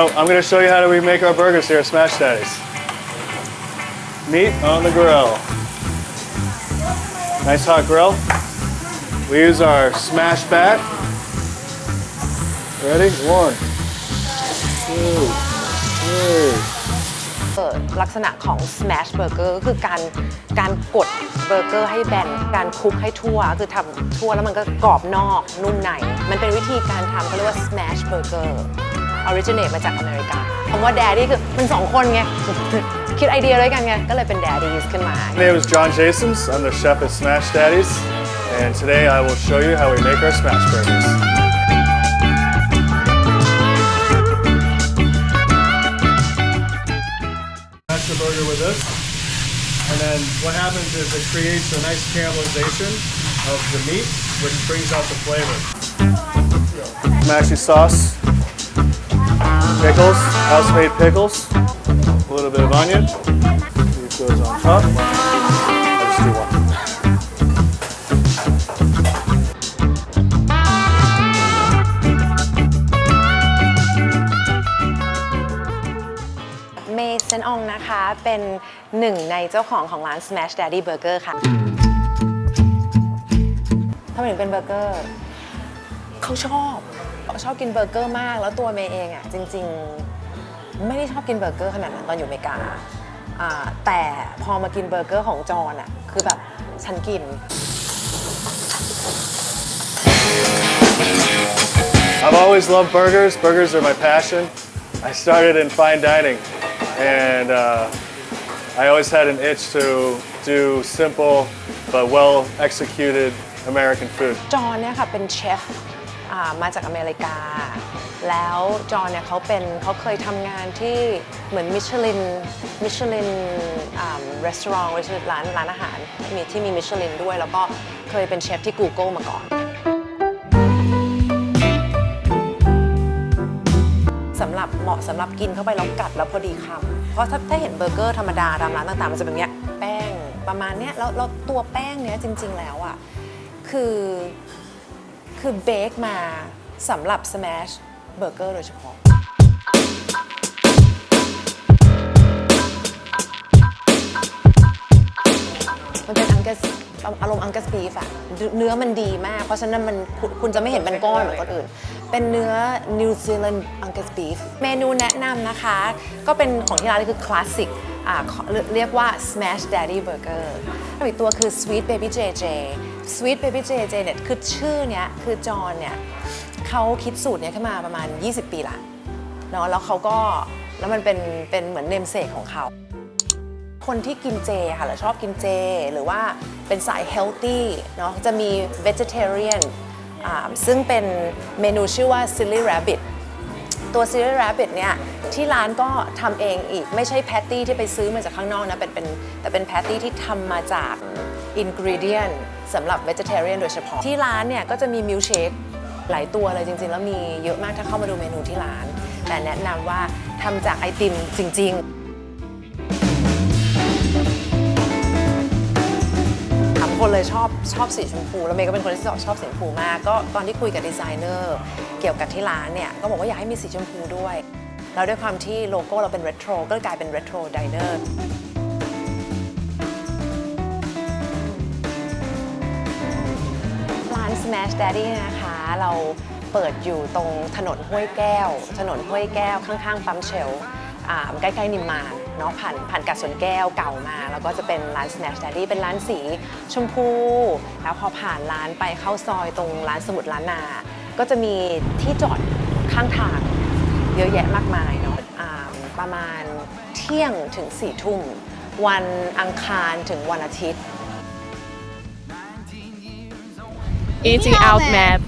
Oh, I'm going to show you how do we make our burgers here at Smash Daddy's. Meat on the grill. Nice hot grill. We use our smash bat. Ready? One, two, three. เอ่อลักษณะของ smash burger ก็คือการการกดเบอร์เกอร์ให้แบน การคลุกให้ทั่ว คือทำทั่วแล้วมันก็กรอบนอกนุ่มใน มันเป็นวิธีการทำเขาเรียกว่า smash burger originate มาจากอเมริกาคำว่า daddy คือมันสองคนไง คิดไอเดียด้วยกันไง ก็เลยเป็น daddies ขึ้นมา My name is John Jasons. I'm the chef at Smash Daddy's. And today I will show you how we make our smash burgers. Smash the burger with this. And then what happens is it creates a nice caramelization of the meat, which brings out the flavor. Smashy sauce, pickles, house-made pickles, a little bit of onion. These goes on top. I'll just do one. เมย์เซนอองนะคะ เป็นหนึ่งในเจ้าของของร้าน Smash Daddy Burger ค่ะทำไมถึงเป็นเบอร์เกอร์ เขาชอบเขา ชอบกินเบอร์เกอร์มาก แล้วตัวเมย์เองอะจริง ๆ ไม่ได้ชอบกินเบอร์เกอร์ขนาดนั้นตอนอยู่อเมริกาอ่าแต่พอมากินเบอร์เกอร์ของจอห์นอะคือแบบฉันกิน I've always loved burgers. Burgers are my passion. I started in fine dining, and uh, I always had an itch to do simple but well executed American food. จอห์นเนี่ยค่ะเป็นเชฟอ่า มาจากอเมริกา แล้วจอห์นเนี่ยเขาเป็นเขาเคยทำงานที่เหมือนมิชลินมิชลินร้านร้านอาหารมีที่มีมิชลินด้วย แล้วก็เคยเป็นเชฟที่ Google มาก่อนสำหรับเหมาะสำหรับกินเข้าไปแล้วกัดแล้วพอดีคำเพราะถ้าถ้าเห็นเบอร์เกอร์ธรรมดาตามร้านต่างๆ มันจะเป็นอย่างเงี้ยแป้งประมาณเนี้ยแล้วแล้วตัวแป้งเนี้ยจริง ๆ แล้วอะคือ คือเบคมาสำหรับ smash เบอร์เกอร์โดยเฉพาะ มันเป็นอังกัสอารมณ์อังกัสบีฟอะเนื้อมันดีมาก เพราะฉะนั้นมันคุณคุณจะไม่เห็นเป็นก้อนเหมือนคนอื่น เป็นเนื้อนิวซีแลนด์อังกัสบีฟเมนูแนะนำนะคะ ก็เป็นของที่ร้านคือคลาสสิกอ่า เรียกว่า smash daddy burger อีกตัวคือ sweet baby jj sweet baby jj เนี่ยคือชื่อเนี้ยคือจอห์นเนี่ยเขาคิดสูตรเนี้ยขึ้นมาประมาณ 20 ปีละเนาะแล้วเขาก็แล้วมันเป็นเป็นเหมือนเนมเสกของเขา คนที่กินเจค่ะหรือชอบกินเจ หรือว่าเป็นสาย healthy เนาะจะมี vegetarian ซึ่งเป็นเมนูชื่อว่า silly rabbit ตัวซีรีส์ rabbit เนี่ยที่ร้านก็ทำเองอีกไม่ใช่แพตตี้ที่ไปซื้อมาจากข้างนอกนะเป็นเป็นแต่เป็นแพตตี้ที่ทำมาจากอินกริเดียนสำหรับ vegetarian โดยเฉพาะ ที่ร้านเนี่ยก็จะมีมิลเชคหลายตัวเลยจริง ๆ แล้วมีเยอะมากถ้าเข้ามาดูเมนูที่ร้าน แต่แนะนำว่าทำจากไอติมจริง ๆ คนเลยชอบชอบสีชมพูแล้วเมย์ก็เป็นคนที่ชอบชอบสีชมพูมากก็ตอนที่คุยกับดีไซเนอร์เกี่ยวกับที่ร้านเนี่ยก็บอกว่าอยากให้มีสีชมพูด้วยแล้วด้วยความที่โลโก้เราเป็นเรโทรก็เลยกลายเป็นเรโทรไดเนอร์ร้าน Smash Daddy นะคะเราเปิดอยู่ตรงถนนห้วยแก้ว ถนนห้วยแก้วข้างๆปั๊มเชลอ่าใกล้ๆนิมมาน เนาะผ่านผ่านกัดสวนแก้วเก่ามา แล้วก็จะเป็นร้าน Snatch Daddy เป็นร้านสีชมพู แล้วพอผ่านร้านไปเข้าซอยตรงร้านสมุดร้านนา ก็จะมีที่จอดข้างทางเยอะแยะมากมายเนาะประมาณเที่ยงถึงสี่ทุ่ม วันอังคารถึงวันอาทิตย์ Eating out map